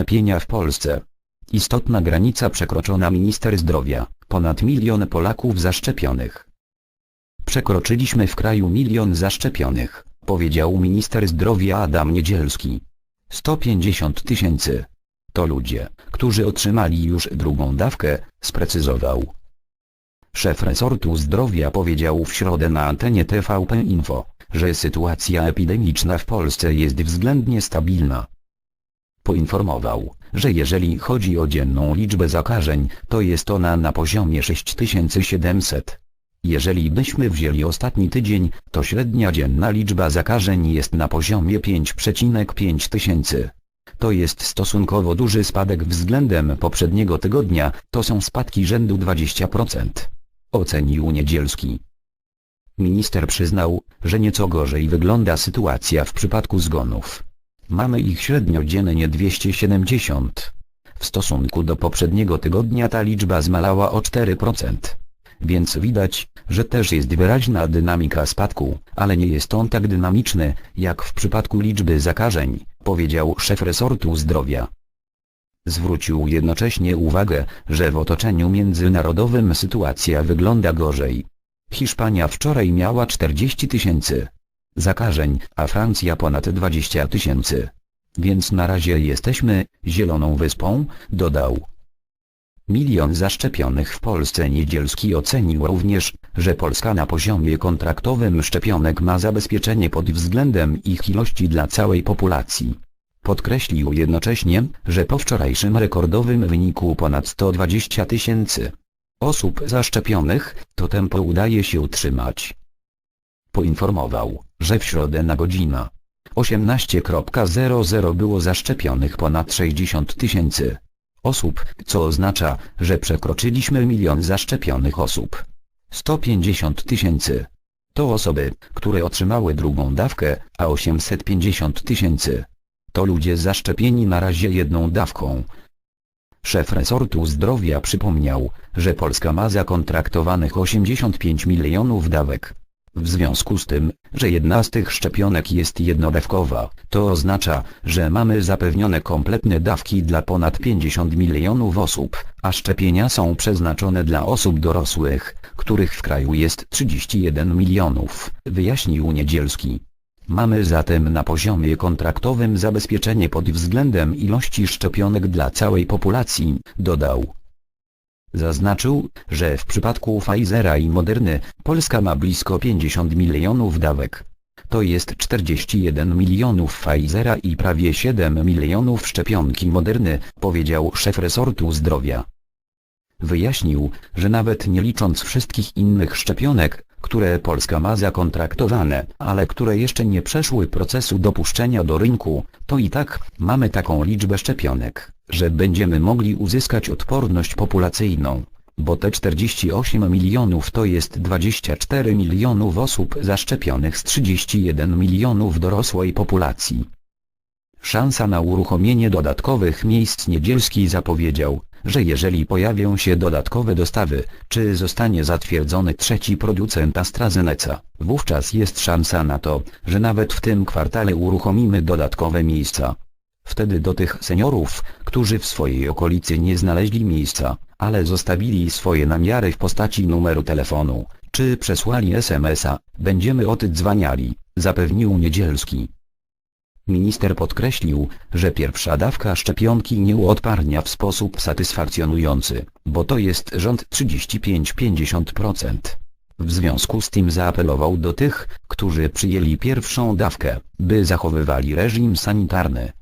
szczepienia w Polsce. Istotna granica przekroczona minister zdrowia, ponad milion Polaków zaszczepionych. Przekroczyliśmy w kraju milion zaszczepionych, powiedział minister zdrowia Adam Niedzielski. 150 tysięcy. To ludzie, którzy otrzymali już drugą dawkę, sprecyzował. Szef resortu zdrowia powiedział w środę na antenie TVP Info, że sytuacja epidemiczna w Polsce jest względnie stabilna. Poinformował, że jeżeli chodzi o dzienną liczbę zakażeń, to jest ona na poziomie 6700. Jeżeli byśmy wzięli ostatni tydzień, to średnia dzienna liczba zakażeń jest na poziomie 5,5 tysięcy. To jest stosunkowo duży spadek względem poprzedniego tygodnia, to są spadki rzędu 20%. Ocenił Niedzielski. Minister przyznał, że nieco gorzej wygląda sytuacja w przypadku zgonów. Mamy ich średnio dziennie 270. W stosunku do poprzedniego tygodnia ta liczba zmalała o 4%. Więc widać, że też jest wyraźna dynamika spadku, ale nie jest on tak dynamiczny, jak w przypadku liczby zakażeń, powiedział szef resortu zdrowia. Zwrócił jednocześnie uwagę, że w otoczeniu międzynarodowym sytuacja wygląda gorzej. Hiszpania wczoraj miała 40 tysięcy zakażeń, a Francja ponad 20 tysięcy. Więc na razie jesteśmy zieloną wyspą, dodał. Milion zaszczepionych w Polsce Niedzielski ocenił również, że Polska na poziomie kontraktowym szczepionek ma zabezpieczenie pod względem ich ilości dla całej populacji. Podkreślił jednocześnie, że po wczorajszym rekordowym wyniku ponad 120 tysięcy osób zaszczepionych, to tempo udaje się utrzymać. Poinformował, że w środę na godzinę 18.00 było zaszczepionych ponad 60 tysięcy osób, co oznacza, że przekroczyliśmy milion zaszczepionych osób. 150 tysięcy. To osoby, które otrzymały drugą dawkę, a 850 tysięcy. To ludzie zaszczepieni na razie jedną dawką. Szef resortu zdrowia przypomniał, że Polska ma zakontraktowanych 85 milionów dawek. W związku z tym, że jedna z tych szczepionek jest jednodawkowa, to oznacza, że mamy zapewnione kompletne dawki dla ponad 50 milionów osób, a szczepienia są przeznaczone dla osób dorosłych, których w kraju jest 31 milionów, wyjaśnił Niedzielski. Mamy zatem na poziomie kontraktowym zabezpieczenie pod względem ilości szczepionek dla całej populacji, dodał. Zaznaczył, że w przypadku Pfizera i Moderny, Polska ma blisko 50 milionów dawek. To jest 41 milionów Pfizera i prawie 7 milionów szczepionki Moderny, powiedział szef resortu zdrowia. Wyjaśnił, że nawet nie licząc wszystkich innych szczepionek, które Polska ma zakontraktowane, ale które jeszcze nie przeszły procesu dopuszczenia do rynku, to i tak mamy taką liczbę szczepionek, że będziemy mogli uzyskać odporność populacyjną, bo te 48 milionów to jest 24 milionów osób zaszczepionych z 31 milionów dorosłej populacji. Szansa na uruchomienie dodatkowych miejsc Niedzielski zapowiedział, że jeżeli pojawią się dodatkowe dostawy, czy zostanie zatwierdzony trzeci producent AstraZeneca, wówczas jest szansa na to, że nawet w tym kwartale uruchomimy dodatkowe miejsca. Wtedy do tych seniorów, którzy w swojej okolicy nie znaleźli miejsca, ale zostawili swoje namiary w postaci numeru telefonu, czy przesłali SMS-a, będziemy oddzwaniali, zapewnił Niedzielski. Minister podkreślił, że pierwsza dawka szczepionki nie uodparnia w sposób satysfakcjonujący, bo to jest rząd 35-50%. W związku z tym zaapelował do tych, którzy przyjęli pierwszą dawkę, by zachowywali reżim sanitarny.